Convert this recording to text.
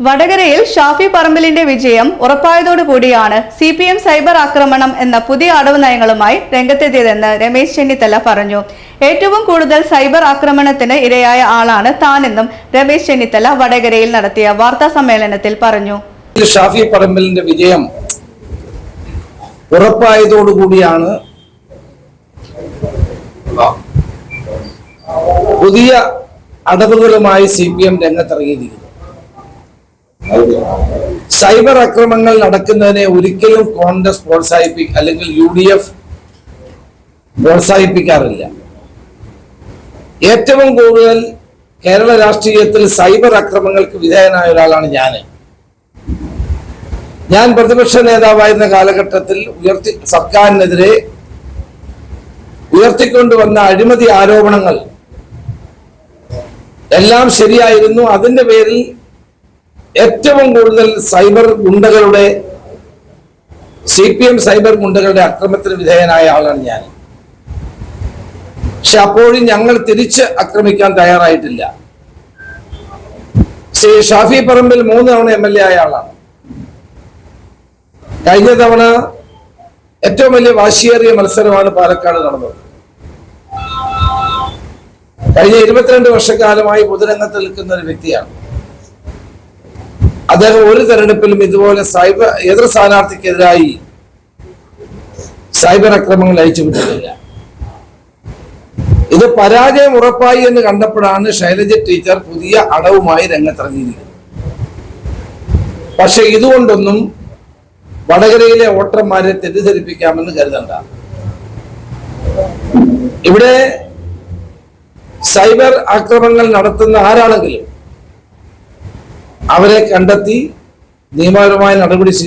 വടകരയിൽ ഷാഫി പറമ്പലിന്റെ വിജയം ഉറപ്പായതോടുകൂടിയാണ് സി പി എം സൈബർ ആക്രമണം എന്ന പുതിയ അടവ് നയങ്ങളുമായി രംഗത്തെത്തിയതെന്ന് രമേശ് ചെന്നിത്തല പറഞ്ഞു. ഏറ്റവും കൂടുതൽ സൈബർ ആക്രമണത്തിന് ഇരയായ ആളാണ് താനെന്നും രമേശ് ചെന്നിത്തല വടകരയിൽ നടത്തിയ വാർത്താ സമ്മേളനത്തിൽ പറഞ്ഞു. ഷാഫി പറമ്പലിന്റെ വിജയം ഉറപ്പായതോടുകൂടിയാണ്. പുതിയ അടവുകളുമായി സി പി എം രംഗത്തിറങ്ങിയിരിക്കുന്നത് സൈബർ അക്രമങ്ങൾ നടക്കുന്നതിനെ ഒരിക്കലും കോൺഗ്രസ് പ്രോത്സാഹിപ്പി അല്ലെങ്കിൽ യു ഡി എഫ് പ്രോത്സാഹിപ്പിക്കാറില്ല. ഏറ്റവും കൂടുതൽ കേരള രാഷ്ട്രീയത്തിൽ സൈബർ അക്രമങ്ങൾക്ക് വിധേയനായ ഒരാളാണ് ഞാൻ ഞാൻ പ്രതിപക്ഷ നേതാവായിരുന്ന കാലഘട്ടത്തിൽ ഉയർത്തി സർക്കാരിനെതിരെ ഉയർത്തിക്കൊണ്ടുവന്ന അഴിമതി ആരോപണങ്ങൾ എല്ലാം ശരിയായിരുന്നു. അതിന്റെ പേരിൽ ഏറ്റവും കൂടുതൽ സൈബർ ഗുണ്ടകളുടെ സി പി എം സൈബർ ഗുണ്ടകളുടെ അക്രമത്തിന് വിധേയനായ ആളാണ് ഞാൻ. പക്ഷെ അപ്പോഴും ഞങ്ങൾ തിരിച്ച് ആക്രമിക്കാൻ തയ്യാറായിട്ടില്ല. ശ്രീ ഷാഫി പറമ്പിൽ മൂന്ന് തവണ എം എൽ എ ആയ ആളാണ്. കഴിഞ്ഞ തവണ ഏറ്റവും വലിയ വാശിയേറിയ മത്സരമാണ് പാലക്കാട് നടന്നത്. കഴിഞ്ഞ ഇരുപത്തിരണ്ട് വർഷക്കാലമായി പൊതുരംഗത്ത് നിൽക്കുന്ന ഒരു വ്യക്തിയാണ്. അദ്ദേഹം ഒരു തെരഞ്ഞെടുപ്പിലും ഇതുപോലെ സൈബർ എതിർ സ്ഥാനാർത്ഥിക്കെതിരായി സൈബർ അക്രമങ്ങൾ അയച്ചുവിട്ടിട്ടില്ല ഇത് പരാജയം ഉറപ്പായി എന്ന് കണ്ടപ്പോഴാണ് ശൈലജ ടീച്ചർ പുതിയ അടവുമായി രംഗത്തിറങ്ങിയിരിക്കുന്നത്. പക്ഷെ ഇതുകൊണ്ടൊന്നും വടകരയിലെ വോട്ടർമാരെ തെറ്റിദ്ധരിപ്പിക്കാമെന്ന് കരുതണ്ട. ഇവിടെ സൈബർ ആക്രമണങ്ങൾ നടത്തുന്ന ആരാണെങ്കിലും അവരെ കണ്ടെത്തി നിയമപരമായ നടപടി